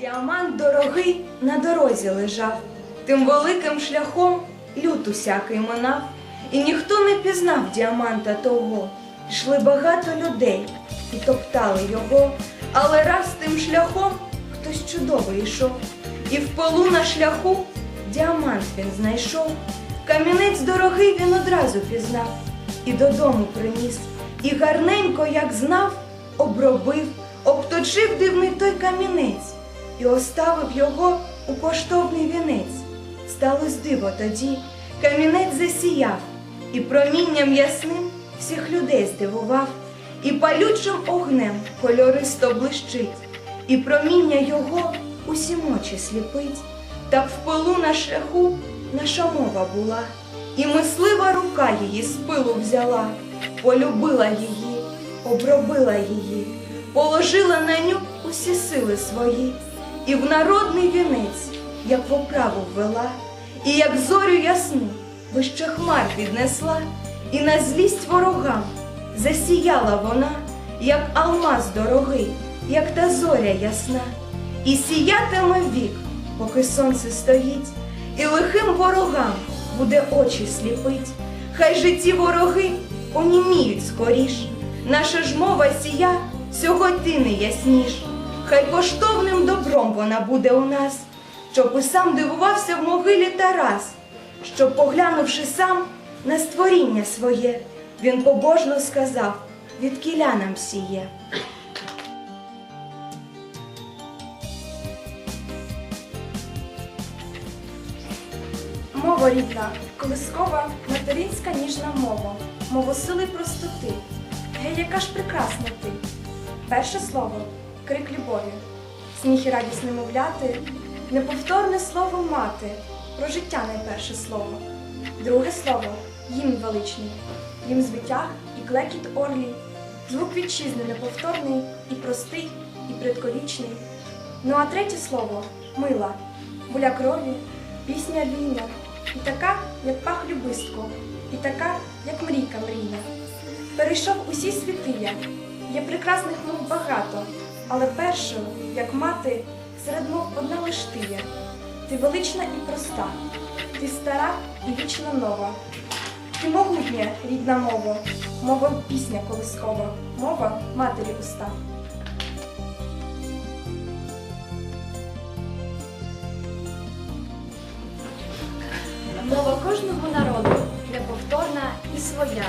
Діамант дорогий на дорозі лежав, тим великим шляхом люд усякий минав, і ніхто не пізнав діаманта того. Йшли багато людей і топтали його, але раз тим шляхом хтось чудовий йшов, і в полу на шляху діамант він знайшов. Камінець дорогий він одразу пізнав, і додому приніс, і гарненько, як знав, обробив, обточив дивний той камінець і оставив його у коштовний вінець. Сталось диво тоді, камінець засіяв, і промінням ясним всіх людей здивував, і палючим огнем кольористо блищить, і проміння його усім очі сліпить. Так в полу на шляху наша мова була, і мислива рука її з пилу взяла, полюбила її, обробила її, положила на ню усі сили свої, і в народний вінець, як в оправу ввела, і як зорю ясну вище хмар піднесла, і на злість ворогам засіяла вона, як алмаз дорогий, як та зоря ясна, і сіятиме вік, поки сонце стоїть, і лихим ворогам буде очі сліпить. Хай же ті вороги оніміють скоріш. Наша ж мова сія сьогодні ясніш. Хай коштовним добром вона буде у нас, щоб і сам дивувався в могилі Тарас, щоб, поглянувши сам на створіння своє, він побожно сказав, від кіля нам сіє. Мова рідна, колискова, материнська ніжна мова, мова сили простоти. Гей, яка ж прекрасна ти. Перше слово крик любові, сміх і радість немовляти, неповторне слово мати, про життя найперше слово. Друге слово гімн величний, їм звитяг і клекіт орлій, звук вітчизни неповторний і простий, і предковічний. Ну а третє слово мила, буля крові, пісня війня, і така, як пах любистку, і така, як мрійка мрійна. Перейшов усі світи я, є прекрасних мов багато, але першою, як мати, серед мов одна лиш ти є. Ти велична і проста, ти стара і вічно нова. Ти могутня, рідна мова, мова пісня колискова, мова матері уста. Мова кожного народу неповторна і своя.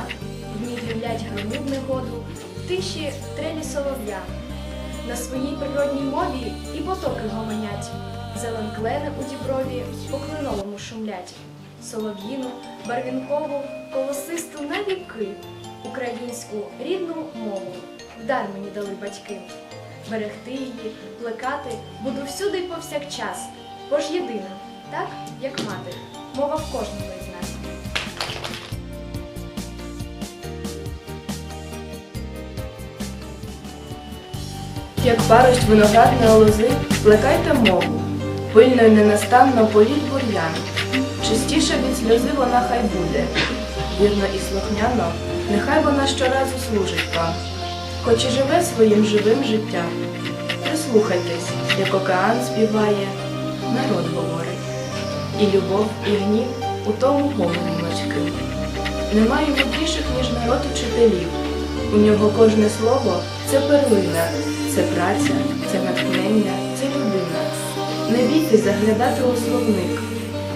В ній люблять громів негоду, тиші трелі солов'я. На своїй природній мові і потоки гомонять. Зелен клени у діброві по клиновому шумлять. Солов'їну, барвінкову, колосисту на віки, українську рідну мову. Дар мені дали батьки. Берегти її, плекати буду всюди повсякчас, бо ж єдина, так як мати, мова в кожному Як парость виноградної лози, плекайте мову, пильно й ненастанно політь бур'ян. Чистіше від сльози вона хай буде, вірно і слухняно, нехай вона щоразу служить вам, хоч і живе своїм живим життям. Прислухайтесь, як океан співає, народ говорить, і любов, і гнів у тому говорі батьки. Немає мудріших, ніж народ учителів. У нього кожне слово це перлина, це праця, це натхнення, це людина. Не бійтесь заглядати у словник.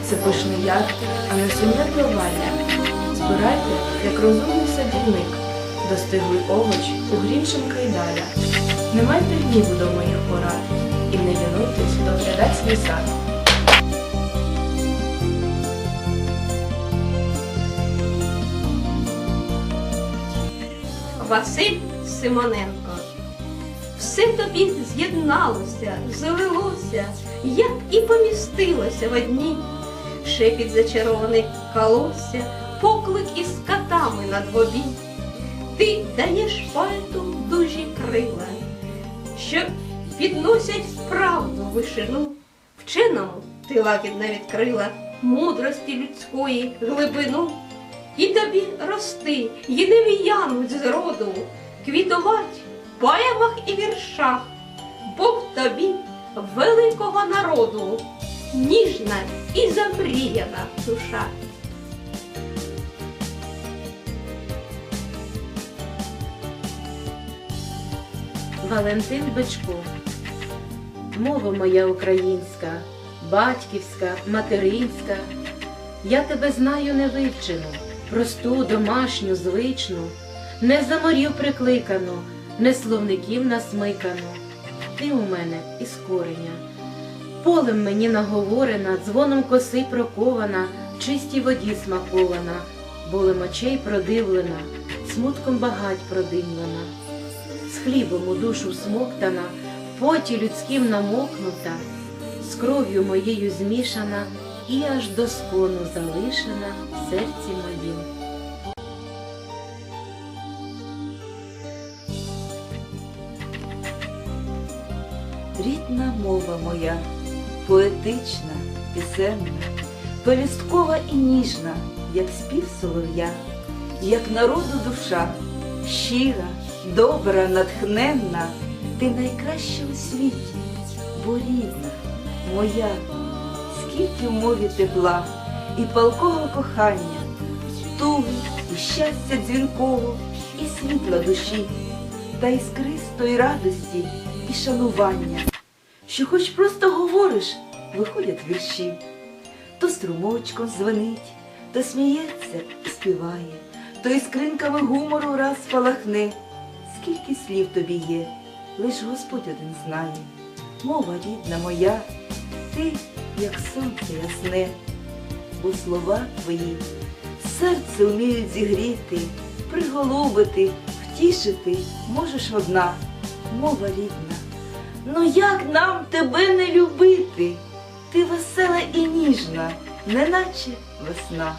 Це пишний яд, а не сумне провалля. Збирайте, як розумний садівник, достиглий овоч у гріншим кайдаля. Не майте гніву до моїх порад і не лінуйтесь доглядать свій сад. Василь Симоненко. Все тобі з'єдналося, злилося, як і помістилося в одній. Шепіт зачарований колосся, поклик із катами на двобій. Ти даєш поету дужі крила, що підносять правду вишину. Вченому ти лагідно відкрила мудрості людської глибину. І тобі рости, і не в'януть з роду, квітувать поемах і віршах. Бог тобі великого народу, ніжна і замріяна душа. Валентин Бичко. Мова моя українська, батьківська, материнська. Я тебе знаю невивчену, просту, домашню, звичну, не за морів прикликану, не словників насмикану. Ти у мене із кореня. Полем мені наговорена, дзвоном коси прокована, в чистій воді смакована, болем очей продивлена, смутком багать продимлена з хлібом у душу смоктана, в поті людським намокнута, з кров'ю моєю змішана і аж до скону залишена в серці моїм. Рідна мова моя, поетична, пісенна, пелюсткова і ніжна, як спів солов'я, як народу душа, щира, добра, натхненна, ти найкраща у світі, бо рідна, моя, скільки в мові тепла і палкого кохання, туги і щастя дзвінкого, і світла душі, та іскристої радості і шанування що хоч просто говориш, виходять вірші. То струмочком дзвонить, то сміється і співає, то іскринками гумору раз спалахне. Скільки слів тобі є, лиш Господь один знає. Мова рідна моя, ти, як сонце ясне, бо слова твої серце вміють зігріти, приголубити, втішити можеш одна, мова рідна. Ну як нам тебе не любити? Ти весела і ніжна, неначе весна.